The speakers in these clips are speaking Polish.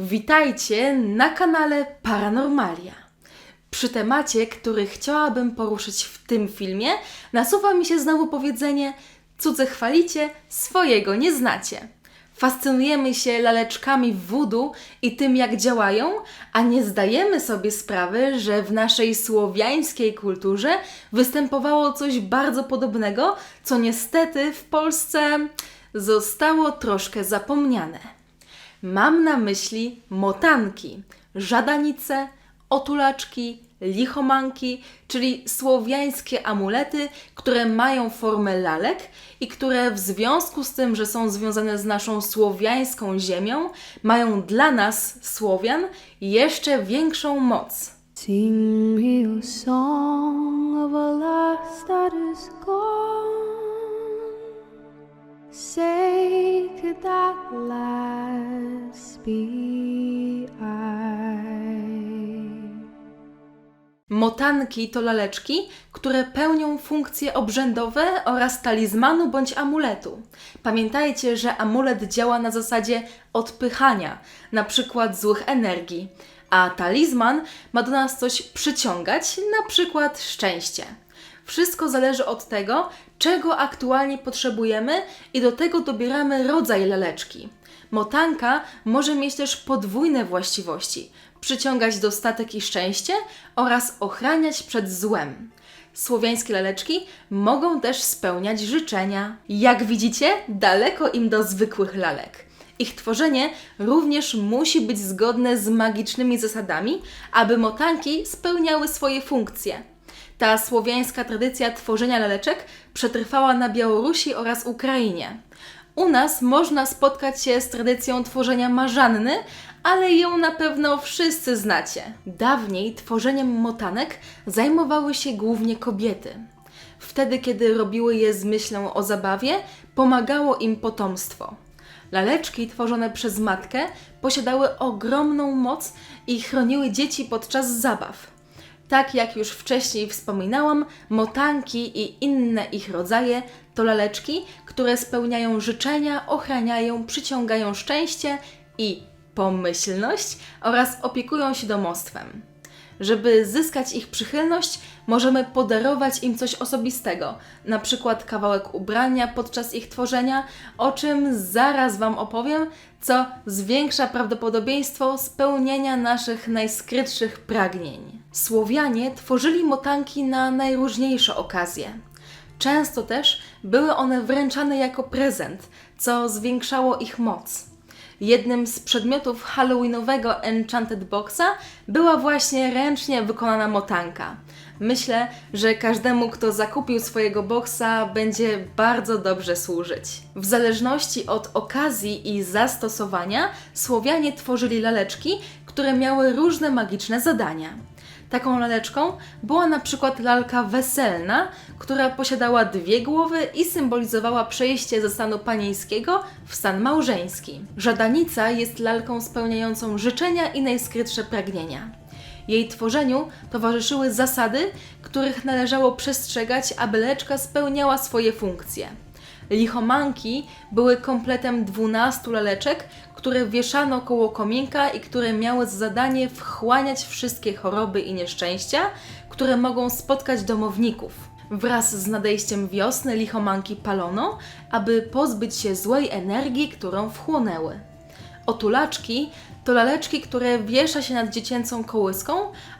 Witajcie na kanale Paranormalia. Przy temacie, który chciałabym poruszyć w tym filmie, nasuwa mi się znowu powiedzenie: cudze chwalicie, swojego nie znacie. Fascynujemy się laleczkami wudu i tym, jak działają, a nie zdajemy sobie sprawy, że w naszej słowiańskiej kulturze występowało coś bardzo podobnego, co niestety w Polsce zostało troszkę zapomniane. Mam na myśli motanki, żadanice, otulaczki, lichomanki, czyli słowiańskie amulety, które mają formę lalek i które w związku z tym, że są związane z naszą słowiańską ziemią, mają dla nas, Słowian, jeszcze większą moc. Sing me a song of a lass that is gone. Say, that lass be I? Motanki to laleczki, które pełnią funkcje obrzędowe oraz talizmanu bądź amuletu. Pamiętajcie, że amulet działa na zasadzie odpychania, na przykład złych energii, a talizman ma do nas coś przyciągać, na przykład szczęście. Wszystko zależy od tego, czego aktualnie potrzebujemy i do tego dobieramy rodzaj laleczki. Motanka może mieć też podwójne właściwości: przyciągać dostatek i szczęście oraz ochraniać przed złem. Słowiańskie laleczki mogą też spełniać życzenia. Jak widzicie, daleko im do zwykłych lalek. Ich tworzenie również musi być zgodne z magicznymi zasadami, aby motanki spełniały swoje funkcje. Ta słowiańska tradycja tworzenia laleczek przetrwała na Białorusi oraz Ukrainie. U nas można spotkać się z tradycją tworzenia marzanny, ale ją na pewno wszyscy znacie. Dawniej tworzeniem motanek zajmowały się głównie kobiety. Wtedy, kiedy robiły je z myślą o zabawie, pomagało im potomstwo. Laleczki tworzone przez matkę posiadały ogromną moc i chroniły dzieci podczas zabaw. Tak jak już wcześniej wspominałam, motanki i inne ich rodzaje to laleczki, które spełniają życzenia, ochraniają, przyciągają szczęście i pomyślność oraz opiekują się domostwem. Żeby zyskać ich przychylność, możemy podarować im coś osobistego, na przykład kawałek ubrania podczas ich tworzenia, o czym zaraz Wam opowiem, co zwiększa prawdopodobieństwo spełnienia naszych najskrytszych pragnień. Słowianie tworzyli motanki na najróżniejsze okazje. Często też były one wręczane jako prezent, co zwiększało ich moc. Jednym z przedmiotów halloweenowego Enchanted Boxa była właśnie ręcznie wykonana motanka. Myślę, że każdemu, kto zakupił swojego boksa, będzie bardzo dobrze służyć. W zależności od okazji i zastosowania, Słowianie tworzyli laleczki, które miały różne magiczne zadania. Taką laleczką była na przykład lalka weselna, która posiadała dwie głowy i symbolizowała przejście ze stanu panieńskiego w stan małżeński. Żadanica jest lalką spełniającą życzenia i najskrytsze pragnienia. Jej tworzeniu towarzyszyły zasady, których należało przestrzegać, aby leczka spełniała swoje funkcje. Lichomanki były kompletem 12 laleczek, które wieszano koło kominka i które miały za zadanie wchłaniać wszystkie choroby i nieszczęścia, które mogą spotkać domowników. Wraz z nadejściem wiosny lichomanki palono, aby pozbyć się złej energii, którą wchłonęły. Otulaczki to laleczki, które wiesza się nad dziecięcą kołyską,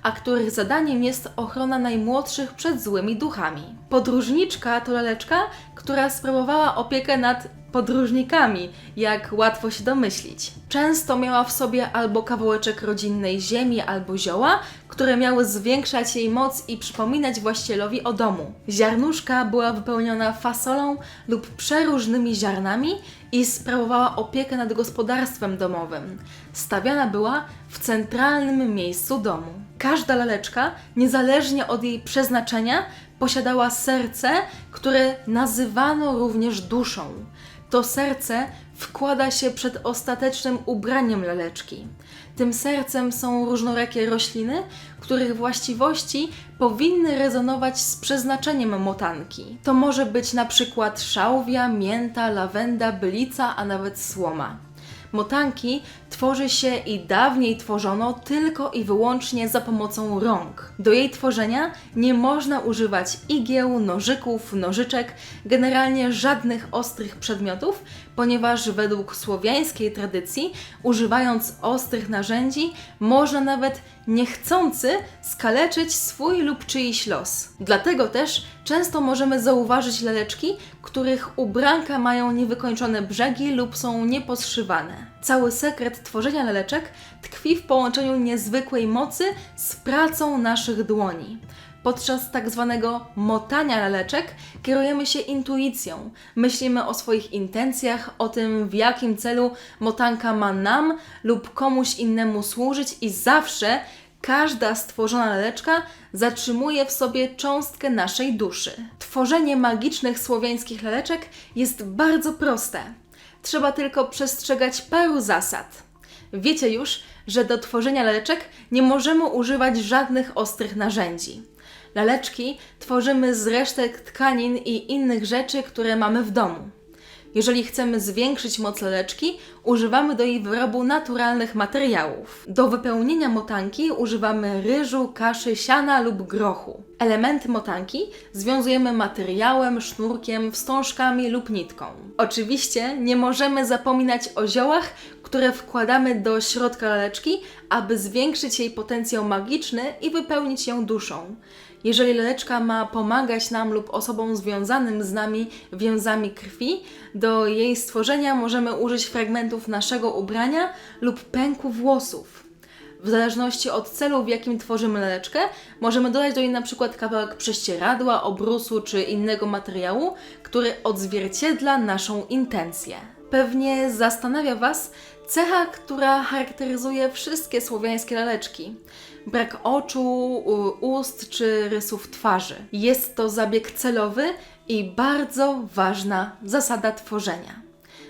a których zadaniem jest ochrona najmłodszych przed złymi duchami. Podróżniczka to laleczka, która sprawowała opiekę nad podróżnikami, jak łatwo się domyślić. Często miała w sobie albo kawałeczek rodzinnej ziemi, albo zioła, które miały zwiększać jej moc i przypominać właścicielowi o domu. Ziarnuszka była wypełniona fasolą lub przeróżnymi ziarnami i sprawowała opiekę nad gospodarstwem domowym. Stawiana była w centralnym miejscu domu. Każda laleczka, niezależnie od jej przeznaczenia, posiadała serce, które nazywano również duszą. To serce wkłada się przed ostatecznym ubraniem laleczki. Tym sercem są różnorakie rośliny, których właściwości powinny rezonować z przeznaczeniem motanki. To może być na przykład szałwia, mięta, lawenda, bylica, a nawet słoma. Motanki tworzy się i dawniej tworzono tylko i wyłącznie za pomocą rąk. Do jej tworzenia nie można używać igieł, nożyków, nożyczek, generalnie żadnych ostrych przedmiotów, ponieważ według słowiańskiej tradycji, używając ostrych narzędzi, można nawet niechcący skaleczyć swój lub czyjś los. Dlatego też często możemy zauważyć laleczki, których ubranka mają niewykończone brzegi lub są nieposzywane. Cały sekret tworzenia laleczek tkwi w połączeniu niezwykłej mocy z pracą naszych dłoni. Podczas tak zwanego motania laleczek kierujemy się intuicją. Myślimy o swoich intencjach, o tym w jakim celu motanka ma nam lub komuś innemu służyć i zawsze każda stworzona laleczka zatrzymuje w sobie cząstkę naszej duszy. Tworzenie magicznych słowiańskich laleczek jest bardzo proste. Trzeba tylko przestrzegać paru zasad. Wiecie już, że do tworzenia laleczek nie możemy używać żadnych ostrych narzędzi. Laleczki tworzymy z resztek tkanin i innych rzeczy, które mamy w domu. Jeżeli chcemy zwiększyć moc laleczki, używamy do jej wyrobu naturalnych materiałów. Do wypełnienia motanki używamy ryżu, kaszy, siana lub grochu. Elementy motanki związujemy materiałem, sznurkiem, wstążkami lub nitką. Oczywiście nie możemy zapominać o ziołach, które wkładamy do środka laleczki, aby zwiększyć jej potencjał magiczny i wypełnić ją duszą. Jeżeli laleczka ma pomagać nam lub osobom związanym z nami więzami krwi, do jej stworzenia możemy użyć fragmentów naszego ubrania lub pęku włosów. W zależności od celu, w jakim tworzymy laleczkę, możemy dodać do niej na przykład kawałek prześcieradła, obrusu czy innego materiału, który odzwierciedla naszą intencję. Pewnie zastanawia Was cecha, która charakteryzuje wszystkie słowiańskie laleczki. Brak oczu, ust czy rysów twarzy. Jest to zabieg celowy i bardzo ważna zasada tworzenia.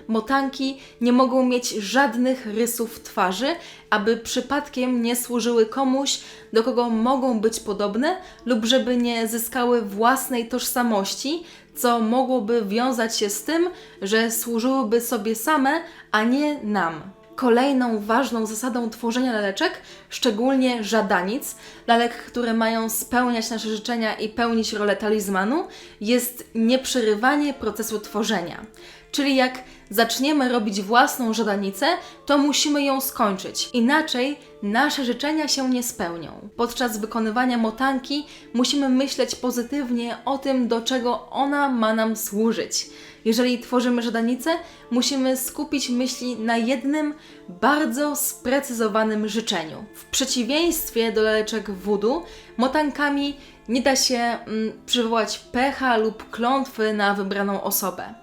Motanki nie mogą mieć żadnych rysów twarzy, aby przypadkiem nie służyły komuś, do kogo mogą być podobne, lub żeby nie zyskały własnej tożsamości, co mogłoby wiązać się z tym, że służyłyby sobie same, a nie nam. Kolejną ważną zasadą tworzenia laleczek, szczególnie żadanic, lalek, które mają spełniać nasze życzenia i pełnić rolę talizmanu, jest nieprzerywanie procesu tworzenia. Czyli jak zaczniemy robić własną żadanicę, to musimy ją skończyć. Inaczej nasze życzenia się nie spełnią. Podczas wykonywania motanki musimy myśleć pozytywnie o tym, do czego ona ma nam służyć. Jeżeli tworzymy żadanicę, musimy skupić myśli na jednym, bardzo sprecyzowanym życzeniu. W przeciwieństwie do laleczek voodoo, motankami nie da się mm, przywołać pecha lub klątwy na wybraną osobę.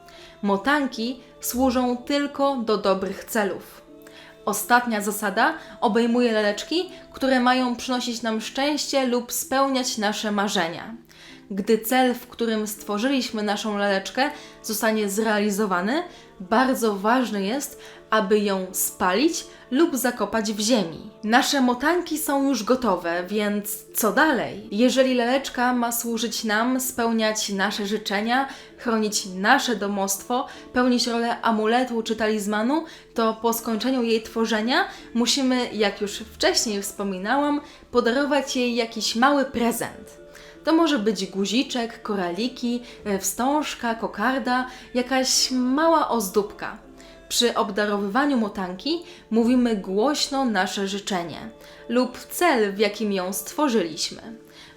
Motanki służą tylko do dobrych celów. Ostatnia zasada obejmuje laleczki, które mają przynosić nam szczęście lub spełniać nasze marzenia. Gdy cel, w którym stworzyliśmy naszą laleczkę, zostanie zrealizowany, bardzo ważne jest, aby ją spalić lub zakopać w ziemi. Nasze motanki są już gotowe, więc co dalej? Jeżeli laleczka ma służyć nam, spełniać nasze życzenia, chronić nasze domostwo, pełnić rolę amuletu czy talizmanu, to po skończeniu jej tworzenia musimy, jak już wcześniej wspominałam, podarować jej jakiś mały prezent. To może być guziczek, koraliki, e, wstążka, kokarda, jakaś mała ozdóbka. Przy obdarowywaniu motanki mówimy głośno nasze życzenie lub cel, w jakim ją stworzyliśmy.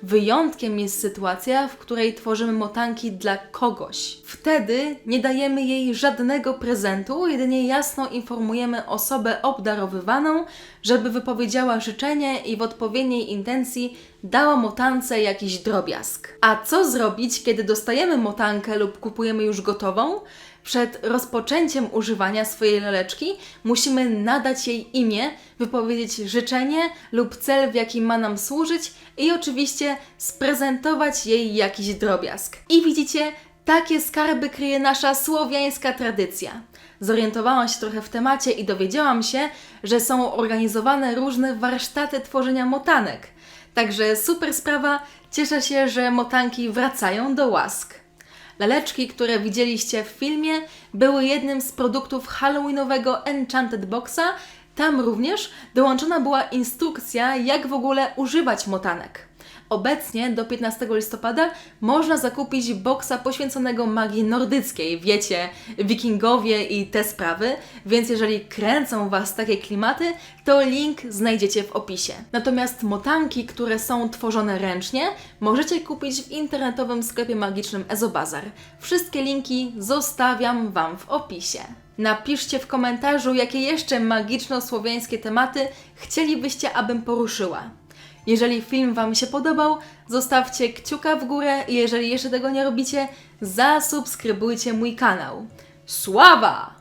Wyjątkiem jest sytuacja, w której tworzymy motanki dla kogoś. Wtedy nie dajemy jej żadnego prezentu, jedynie jasno informujemy osobę obdarowywaną, żeby wypowiedziała życzenie i w odpowiedniej intencji dała motance jakiś drobiazg. A co zrobić, kiedy dostajemy motankę lub kupujemy już gotową? Przed rozpoczęciem używania swojej laleczki musimy nadać jej imię, wypowiedzieć życzenie lub cel, w jakim ma nam służyć i oczywiście sprezentować jej jakiś drobiazg. I widzicie, takie skarby kryje nasza słowiańska tradycja. Zorientowałam się trochę w temacie i dowiedziałam się, że są organizowane różne warsztaty tworzenia motanek. Także super sprawa, cieszę się, że motanki wracają do łask. Laleczki, które widzieliście w filmie, były jednym z produktów halloweenowego Enchanted Boxa. Tam również dołączona była instrukcja, jak w ogóle używać motanek. Obecnie do 15 listopada można zakupić boksa poświęconego magii nordyckiej, wiecie, wikingowie i te sprawy, więc jeżeli kręcą Was takie klimaty, to link znajdziecie w opisie. Natomiast motanki, które są tworzone ręcznie, możecie kupić w internetowym sklepie magicznym Ezobazar. Wszystkie linki zostawiam Wam w opisie. Napiszcie w komentarzu, jakie jeszcze magiczno-słowiańskie tematy chcielibyście, abym poruszyła. Jeżeli film Wam się podobał, zostawcie kciuka w górę i jeżeli jeszcze tego nie robicie, zasubskrybujcie mój kanał. Sława!